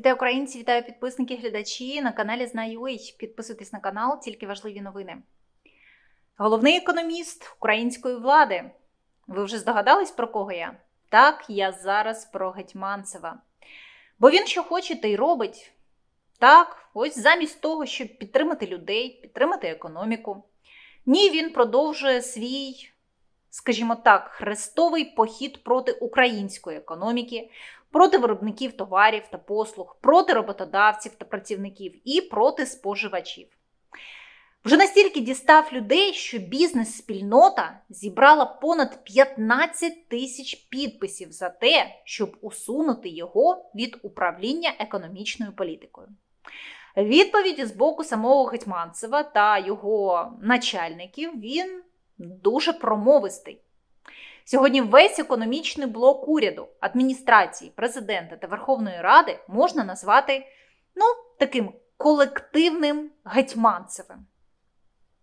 Вітаю українці, вітаю підписники, глядачі на каналі Знаю.ua. Підписуйтесь на канал, тільки важливі новини. Головний економіст української влади. Ви вже здогадались, про кого я? Так, я зараз про Гетьманцева. Бо він що хоче, те й робить. Так, ось замість того, щоб підтримати людей, підтримати економіку. Ні, він продовжує свій, скажімо так, хрестовий похід проти української економіки, проти виробників товарів та послуг, проти роботодавців та працівників і проти споживачів. Вже настільки дістав людей, що бізнес-спільнота зібрала понад 15 тисяч підписів за те, щоб усунути його від управління економічною політикою. Відповіді з боку самого Гетьманцева та його начальників він дуже промовистий. Сьогодні весь економічний блок уряду, адміністрації, президента та Верховної Ради можна назвати ну, таким колективним гетьманцевим.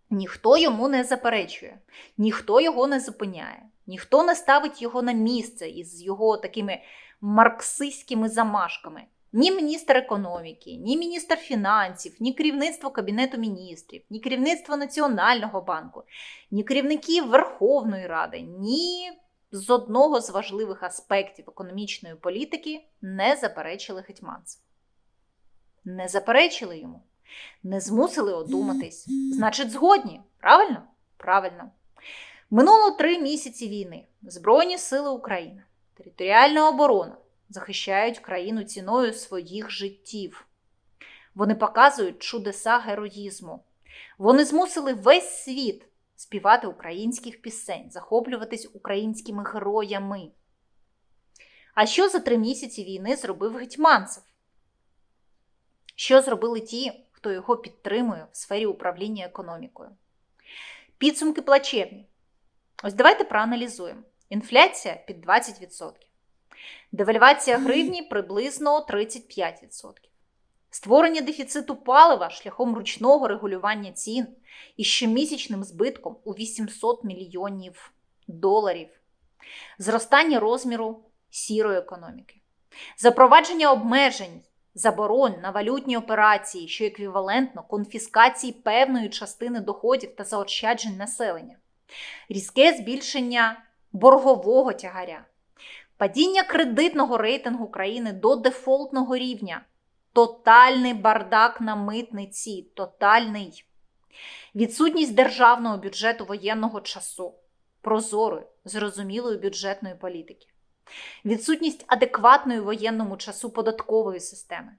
Ніхто йому не заперечує, ніхто його не зупиняє, ніхто не ставить його на місце із його такими марксистськими замашками. Ні міністр економіки, ні міністр фінансів, ні керівництво Кабінету міністрів, ні керівництво Національного банку, ні керівники Верховної Ради, ні з одного з важливих аспектів економічної політики не заперечили Гетьманцев. Не заперечили йому, не змусили одуматись. Значить, згодні. Правильно? Правильно. Минуло три місяці війни. Збройні сили України, територіальна оборона захищають країну ціною своїх життів. Вони показують чудеса героїзму. Вони змусили весь світ співати українських пісень, захоплюватись українськими героями. А що за три місяці війни зробив Гетьманцев? Що зробили ті, хто його підтримує в сфері управління економікою? Підсумки плачевні. Ось давайте проаналізуємо. Інфляція під 20%. Девальвація гривні приблизно 35%. Створення дефіциту палива шляхом ручного регулювання цін із щомісячним збитком у 800 мільйонів доларів, зростання розміру сірої економіки, запровадження обмежень, заборон на валютні операції, що еквівалентно конфіскації певної частини доходів та заощаджень населення, різке збільшення боргового тягаря. Падіння кредитного рейтингу країни до дефолтного рівня, тотальний бардак на митниці, тотальний, відсутність державного бюджету воєнного часу, прозорої, зрозумілої бюджетної політики, відсутність адекватної воєнному часу податкової системи,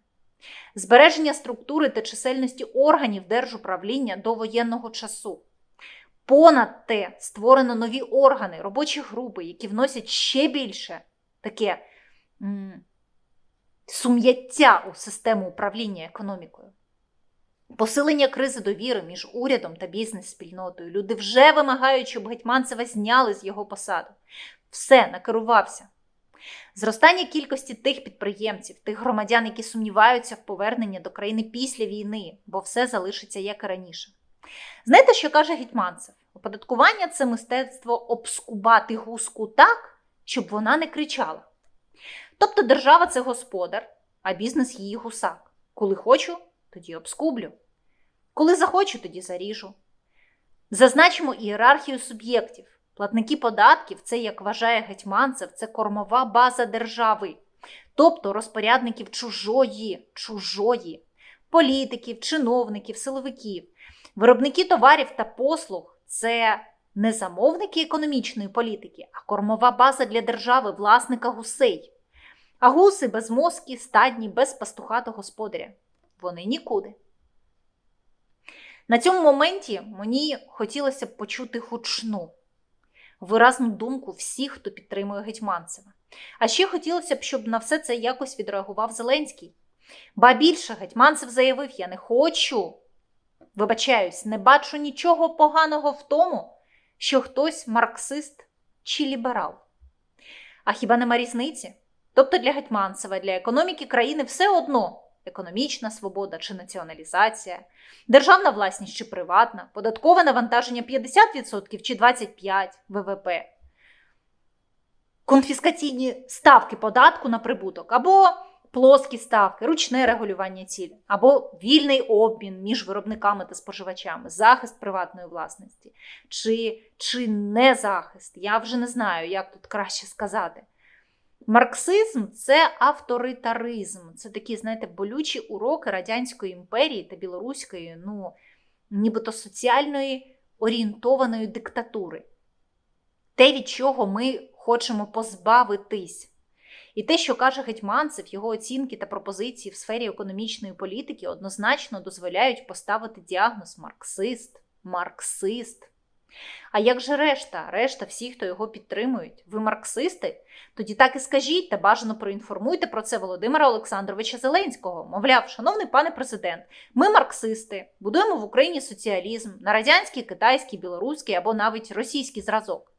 збереження структури та чисельності органів держуправління до воєнного часу. Понад те створено нові органи, робочі групи, які вносять ще більше таке м, сум'яття у систему управління економікою. Посилення кризи довіри між урядом та бізнес-спільнотою. Люди вже вимагають, щоб Гетьманцева зняли з його посади. Все, накерувався. Зростання кількості тих підприємців, тих громадян, які сумніваються в поверненні до країни після війни, бо все залишиться як і раніше. Знаєте, що каже Гетьманцев? Оподаткування це мистецтво обскубати гуску так, щоб вона не кричала. Тобто держава це господар, а бізнес її гусак. Коли хочу, тоді обскублю. Коли захочу, тоді заріжу. Зазначимо ієрархію суб'єктів. Платники податків це, як вважає Гетьманцев, це кормова база держави, тобто розпорядників чужої, чужої, політиків, чиновників, силовиків. Виробники товарів та послуг це не замовники економічної політики, а кормова база для держави, власника гусей. А гуси безмозкі, стадні, без пастухатого господаря. Вони нікуди. На цьому моменті мені хотілося б почути гучну, виразну думку всіх, хто підтримує Гетьманцева. А ще хотілося б, щоб на все це якось відреагував Зеленський. Ба більше Гетьманцев заявив: Я не хочу. Вибачаюсь, не бачу нічого поганого в тому, що хтось марксист чи ліберал. А хіба нема різниці? Тобто для Гетьманцева, для економіки країни все одно економічна свобода чи націоналізація, державна власність чи приватна, податкове навантаження 50% чи 25% ВВП, конфіскаційні ставки податку на прибуток або плоскі ставки, ручне регулювання цін, або вільний обмін між виробниками та споживачами, захист приватної власності, чи, чи не захист. Я вже не знаю, як тут краще сказати. Марксизм це авторитаризм. Це такі, знаєте, болючі уроки Радянської імперії та білоруської, ну, нібито соціальної орієнтованої диктатури. Те, від чого ми хочемо позбавитись. І те, що каже Гетьманцев, його оцінки та пропозиції в сфері економічної політики однозначно дозволяють поставити діагноз марксист, марксист. А як же решта? Решта всі, хто його підтримують. Ви марксисти? Тоді так і скажіть та бажано проінформуйте про це Володимира Олександровича Зеленського. Мовляв, шановний пане президент, ми марксисти, будуємо в Україні соціалізм на радянський, китайський, білоруський або навіть російський зразок.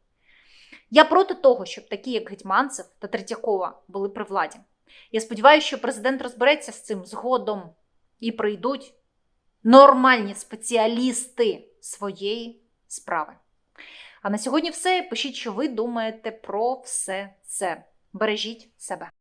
Я проти того, щоб такі, як Гетьманцев та Третьякова, були при владі. Я сподіваюся, що президент розбереться з цим згодом і прийдуть нормальні спеціалісти своєї справи. А на сьогодні все. Пишіть, що ви думаєте про все це. Бережіть себе.